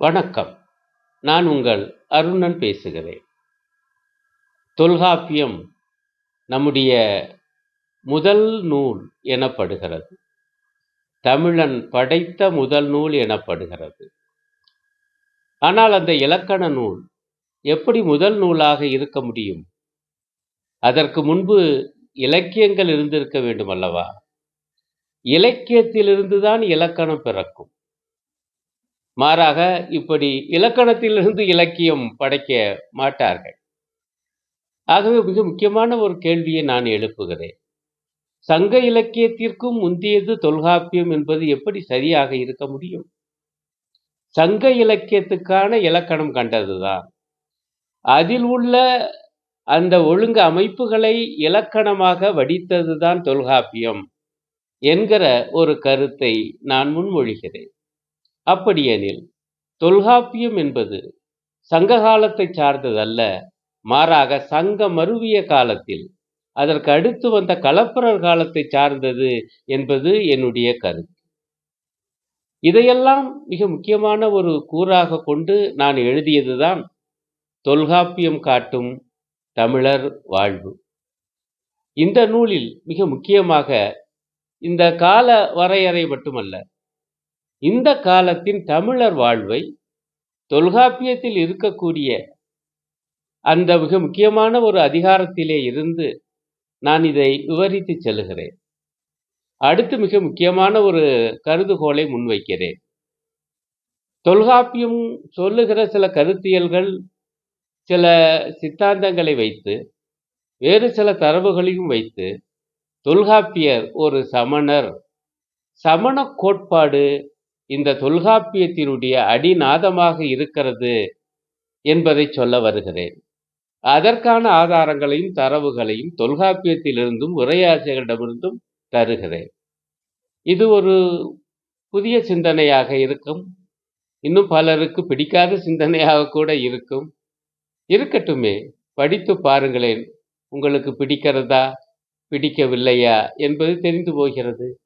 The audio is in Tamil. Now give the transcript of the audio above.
வணக்கம். நான் உங்கள் அருணன் பேசுகிறேன். தொல்காப்பியம் நம்முடைய முதல் நூல் எனப்படுகிறது. தமிழன் படைத்த முதல் நூல் எனப்படுகிறது. ஆனால் அந்த இலக்கண நூல் எப்படி முதல் நூலாக இருக்க முடியும்? அதற்கு முன்பு இலக்கியங்கள் இருந்திருக்க வேண்டும் அல்லவா? இலக்கியத்திலிருந்து தான் இலக்கணம் பிறக்கும். மாறாக இப்படி இலக்கணத்திலிருந்து இலக்கியம் படைக்க மாட்டார்கள். ஆகவே மிக முக்கியமான ஒரு கேள்வியை நான் எழுப்புகிறேன். சங்க இலக்கியத்திற்கும் முந்தியது தொல்காப்பியம் என்பது எப்படி சரியாக இருக்க முடியும்? சங்க இலக்கியத்துக்கான இலக்கணம் கண்டதுதான். அதில் உள்ள அந்த ஒழுங்கு அமைப்புகளை இலக்கணமாக வடித்ததுதான் தொல்காப்பியம் என்கிற ஒரு கருத்தை நான் முன்மொழிகிறேன். அப்படியெனில் தொல்காப்பியம் என்பது சங்க காலத்தை சார்ந்ததல்ல மாறாக சங்க மருவிய காலத்தில் அதற்கு அடுத்து வந்த கலப்பரர் காலத்தை சார்ந்தது என்பது என்னுடைய கருத்து. இதையெல்லாம் மிக முக்கியமான ஒரு கூறாக கொண்டு நான் எழுதியதுதான் தொல்காப்பியம் காட்டும் தமிழர் வாழ்வு. இந்த நூலில் மிக முக்கியமாக இந்த கால வரையறை மட்டுமல்ல இந்த காலத்தின் தமிழர் வாழ்வை தொல்காப்பியத்தில் இருக்கக்கூடிய அந்த மிக முக்கியமான ஒரு அதிகாரத்திலே இருந்து நான் இதை விவரித்து செல்கிறேன் அடுத்து மிக முக்கியமான ஒரு கருதுகோளை முன்வைக்கிறேன். தொல்காப்பியம் சொல்லுகிற சில கருத்தியல்கள் சில சித்தாந்தங்களை வைத்து வேறு சில தரவுகளையும் வைத்து தொல்காப்பியர் ஒரு சமணர். சமண கோட்பாடு இந்த தொல்காப்பியத்தினுடைய அடிநாதமாக இருக்கிறது என்பதை சொல்ல வருகிறேன். அதற்கான ஆதாரங்களையும் தரவுகளையும் தொல்காப்பியத்திலிருந்தும் உரையாசிரியர்களிடமிருந்தும் தருகிறேன். இது ஒரு புதிய சிந்தனையாக இருக்கும். இன்னும் பலருக்கு பிடிக்காத சிந்தனையாக கூட இருக்கும். இருக்கட்டுமே படித்து பாருங்களேன். உங்களுக்கு பிடிக்கிறதா பிடிக்கவில்லையா என்பது தெரிந்து போகிறது.